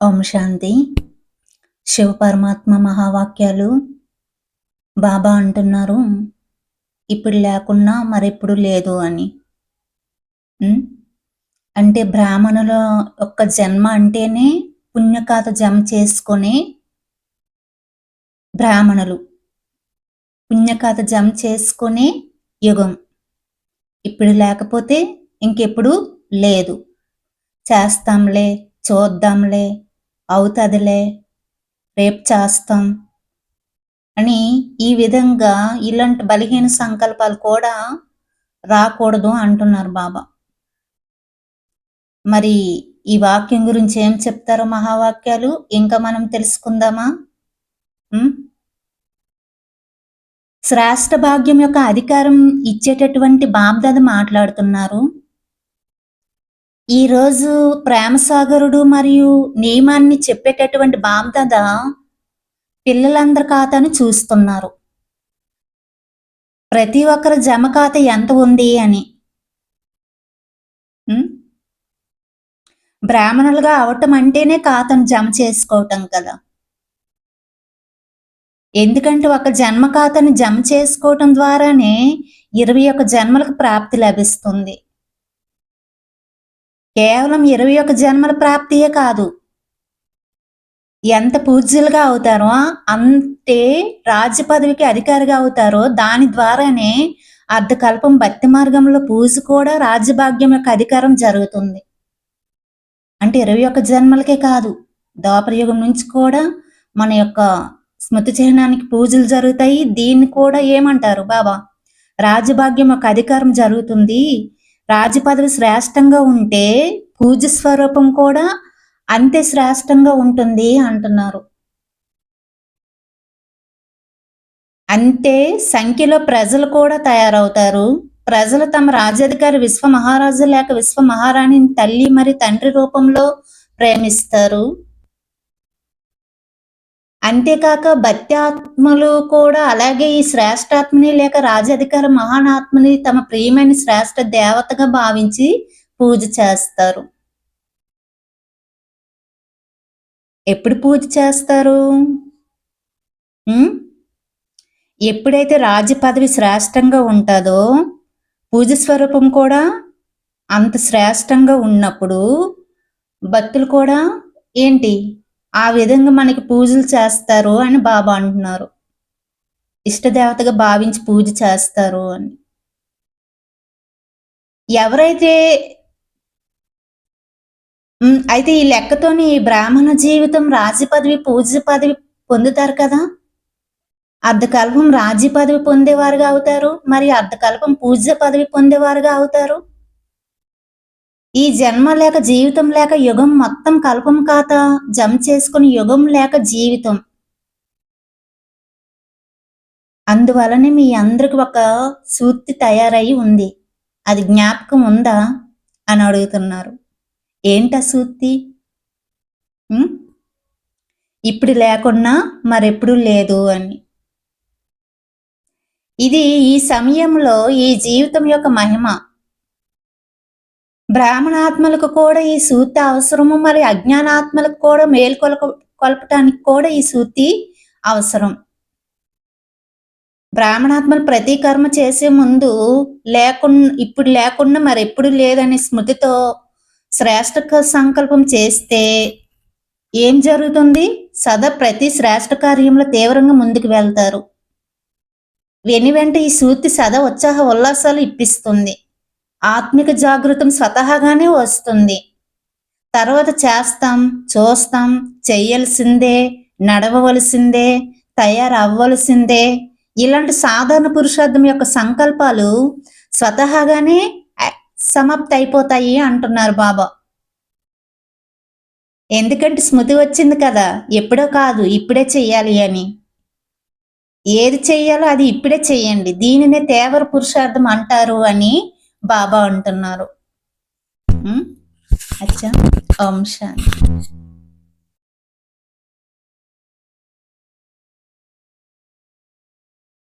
ఓం శాంతి. శివ పరమాత్మ మహావాక్యాలు బాబా అంటున్నారు. ఇప్పుడు లేకున్నా మరెప్పుడు లేదు అని. అంటే బ్రాహ్మణుల యొక్క జన్మ అంటేనే పుణ్యకాత జమ చేసుకొని బ్రాహ్మణులు. పుణ్యకాత జమ చేసుకునే యుగం. ఇప్పుడు లేకపోతే ఇంకెప్పుడు లేదు. చేస్తాంలే చూద్దాంలే అవుతుందిలే. రేపు చేస్తాం. అని ఈ విధంగా ఇలాంటి బలహీన సంకల్పాలు కూడా రాకూడదు అంటున్నారు బాబా. మరి ఈ వాక్యం గురించి ఏం చెప్తారో మహావాక్యాలు? ఇంకా మనం తెలుసుకుందామా? శ్రేష్ట భాగ్యం యొక్క అధికారం ఇచ్చేటటువంటి బాబ్దాది మాట్లాడుతున్నారు. ఈరోజు ప్రేమసాగరుడు మరియు నియమాన్ని చెప్పేటటువంటి బాబ్దాద పిల్లలందరి ఖాతాను చూస్తున్నారు. ప్రతి ఒక్కరి జమ ఖాతా ఎంత ఉంది అని. బ్రాహ్మణులుగా అవటం అంటేనే ఖాతాను జమ చేసుకోవటం కదా. ఎందుకంటే ఒక జన్మ ఖాతాను జమ చేసుకోవటం ద్వారానే ఇరవై ఒక్క జన్మలకు ప్రాప్తి లభిస్తుంది. కేవలం ఇరవై ఒక జన్మల ప్రాప్తియే కాదు. ఎంత పూజ్యులుగా అవుతారో అంతే రాజ్య పదవికి అధికారిగా అవుతారో దాని ద్వారానే అర్ధకల్పం భక్తి మార్గంలో పూజ కూడా రాజ్యభాగ్యం యొక్క అధికారం జరుగుతుంది. అంటే ఇరవై ఒక్క జన్మలకే కాదు యుగం నుంచి కూడా మన యొక్క స్మృతి చిహ్నానికి పూజలు జరుగుతాయి. దీన్ని కూడా ఏమంటారు బాబా? రాజభాగ్యం యొక్క అధికారం జరుగుతుంది. రాజు పదవి శ్రేష్టంగా ఉంటే పూజ స్వరూపం కూడా అంతే శ్రేష్టంగా ఉంటుంది అంటున్నారు. అంతే సంఖ్యలో ప్రజలు కూడా తయారవుతారు. ప్రజలు తమ రాజ్యాధికారి విశ్వ మహారాజు లేక విశ్వ మహారాణిని తల్లి మరి తండ్రి రూపంలో ప్రేమిస్తారు. అంతేకాక భక్త్యాత్మలు కూడా అలాగే ఈ శ్రేష్టాత్మని లేక రాజాధికార మహానాత్మని తమ ప్రియమైన శ్రేష్ట దేవతగా భావించి పూజ చేస్తారు. ఎప్పుడు పూజ చేస్తారు? ఎప్పుడైతే రాజ పదవి శ్రేష్టంగా ఉంటుందో పూజ స్వరూపం కూడా అంత శ్రేష్టంగా ఉన్నప్పుడు భక్తులు కూడా ఏంటి? ఆ విధంగా మనకి పూజలు చేస్తారు అని బాబా అంటున్నారు. ఇష్టదేవతగా భావించి పూజ చేస్తారు అని. ఎవరైతే అయితే ఈ లెక్కతోని ఈ బ్రాహ్మణ జీవితం రాజ్య పదవి పూజ పదవి పొందుతారు కదా? అర్ధకల్పం రాజ్య పదవి పొందేవారుగా అవుతారు మరి అర్ధకల్పం పూజ పదవి పొందేవారుగా అవుతారు? ఈ జన్మ లేక జీవితం లేక యుగం మొత్తం కల్పం కాత జమ చేసుకుని యుగం లేక జీవితం. అందువలనే మీ అందరికి ఒక సూక్తి తయారై ఉంది. అది జ్ఞాపకం ఉందా? అని అడుగుతున్నారు. ఏంటా సూక్తి? ఇప్పుడు లేకున్నా మరెప్పుడు లేదు అని. ఇది ఈ సమయంలో ఈ జీవితం యొక్క మహిమ. బ్రాహ్మణాత్మలకు కూడా ఈ సూతి అవసరము మరి అజ్ఞానాత్మలకు కూడా మేలుకొల కొలపటానికి కూడా ఈ సూతి అవసరం. బ్రాహ్మణాత్మలు ప్రతి కర్మ చేసే ముందు లేకుండా ఇప్పుడు లేకుండా మరి ఎప్పుడు లేదనే స్మృతితో శ్రేష్ట సంకల్పం చేస్తే ఏం జరుగుతుంది? సదా ప్రతి శ్రేష్ట కార్యంలో తీవ్రంగా ముందుకు వెళ్తారు. వెని వెంట ఈ సూతి సదా ఉత్సాహ ఉల్లాసాలు ఇప్పిస్తుంది. ఆత్మిక జాగృతం స్వతహాగానే వస్తుంది. తర్వాత చేస్తాం చూస్తాం చెయ్యాల్సిందే నడవవలసిందే తయారవ్వలసిందే. ఇలాంటి సాధారణ పురుషార్థం యొక్క సంకల్పాలు స్వతహాగానే సమాప్తి అయిపోతాయి అంటున్నారు బాబా. ఎందుకంటే స్మృతి వచ్చింది కదా ఎప్పుడో కాదు ఇప్పుడే చెయ్యాలి అని. ఏది చెయ్యాలో అది ఇప్పుడే చెయ్యండి. దీనినే తేవర పురుషార్థం అంటారు అని బాబా అంటున్నారు. అచ్చా. ఓం శాంతి.